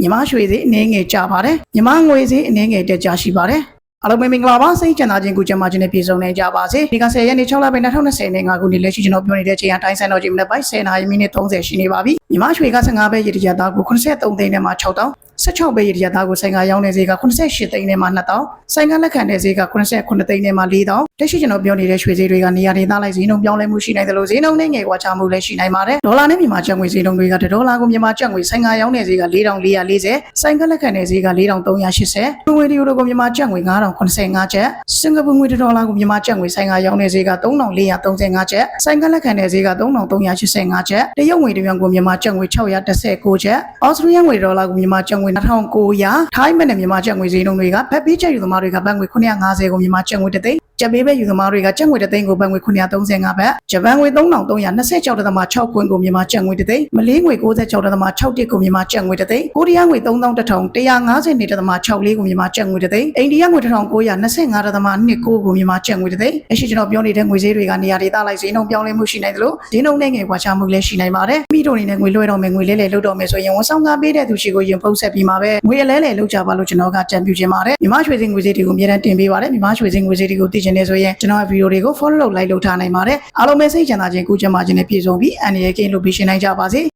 မြမရွှေဈေးအနည်းငယ်ကျပါတယ်မြမငွေဈေးအနည်းငယ်တက်ကြရှိပါတယ်အားလုံးပဲမင်္ဂလာပါစိတ်ချမ်းသာခြင်းကုကျမ်းမာခြင်းနဲ့ပြည့်စုံနေကြပါစေဒီက10ရက်နေ့6လပိုင်း2020နဲ့5ခုနှစ်လက်ရှိကျွန်တော်ပြောနေတဲ့ချိန်အတိုင်းဆန်တော်ချိန်မနေ့ပိုင်း10နာရီမိနစ်30ရှိနေပါပြီမြမရွှေက15ပဲရည်တရသားကို83သိန်းနဲ့မှ6တောင်း 16ပဲရည်တရသားကိုဆိုင်ကရောင်းတဲ့ဈေးက88သိန်းနဲ့မှ2တောင်းဆိုင်ကလက်ခံတဲ့ဈေးက89သိန်းနဲ့မှ4တောင်းလက်ရှိကျွန်တော်ပြောနေတဲ့ရွှေဈေးတွေကနေရာဒေသလိုက်ဈေးနှုန်းပြောင်းလဲမှုရှိနိုင်တယ်လို့ဈေးနှုန်းနဲ့ငယ်ကွာခြားမှုလည်းရှိနိုင်ပါတယ်ဒေါ်လာနဲ့မြန်မာကျပ်ငွေဈေးနှုန်းတွေကဒေါ်လာကိုမြန်မာကျပ်ငွေဆိုင်ကရောင်းတဲ့ဈေးက4440ဆိုင်ကလက်ခံတဲ့ဈေးက4380ငွေဒီယူရိုကိုမြန်မာကျပ်ငွေ9085ကျပ်စင်ကာပူငွေဒေါ်လာကိုမြန်မာကျပ်ငွေဆိုင်ကရောင်းတဲ့ဈေးက3435ကျပ်ဆိုင်ကလက်ခံတဲ့ဈေးက3385ကျပ်တရုတ်ငွေတပြန်ကိုမြန်မာကျပ်ငွေ619ကျပ်အော်စတြေးလျငွေဒေါ်လာကိုမြန်မာကျပ်ငွေ2900ထိုင်းမနဲ့မြန်မာကျပ်ငွေဈေးနှုန်းတွေကဖက်ပြီးကျပ်ယူသမားတွေကဘတ်ငွေ950ကိုမြန်မာကျပ်ငွေတစ်သိန်း ကျပ်ပေးပဲယူသမားတွေကကျပ်ငွေတစ်သိန်းကိုဘတ်ငွေ935ဘတ်ဂျပန်ငွေ3326.6ကွန်းကိုမြန်မာကျပ်ငွေတစ်သိန်းမလေးငွေ96.61ကိုမြန်မာကျပ်ငွေတစ်သိန်းကိုရီးယားငွေ3150.64ကိုမြန်မာကျပ်ငွေတစ်သိန်းအိန္ဒိယငွေ1925.29ကိုမြန်မာကျပ်ငွေတစ်သိန်းအရှိကျွန်တော်ပြောနေတဲ့ငွေဈေးတွေကနေရာဒေသလိုက်ဈေးနှုန်းပြောင်းလဲမှုရှိနိုင်တယ်လို့ဈေးနှုန်းနဲ့ငယ်ကွာခြားမှုလည်းရှိနိုင်ပါတယ်မိတို့အနေနဲ့ငွေလွှဲတော့မယ်ငွေလဲလဲလုပ်တော့မယ်ဆိုရင်ဝန်ဆောင်ကားပေးတဲ့သူရှိကိုရင်ဖုံးဆက်ပြီးမှာပဲငွေအလဲလဲလုပ်ကြပါလို့ကျွန်တော်ကကြံပြခြင်းပါတယ်မြန်မာရွှေစင်ငွေဈေးတွေကိုအများတန်းတင်ပေးပါတယ်မြန်မာရွှေစင်ငွေဈေးတွေကိုသိချင်နေဆိုရင်ကျွန်တော်ရဲ့ဗီဒီယိုတွေကို follow လုပ် like လုပ်ထားနိုင်ပါတယ်အားလုံးပဲစိတ်ချမ်းသာခြင်းကိုကြမ်းမာခြင်းနဲ့ပြည့်စုံပြီးအန်ရရဲ့ကင်းလို့ပြီးရှင်းနိုင်ကြပါစေ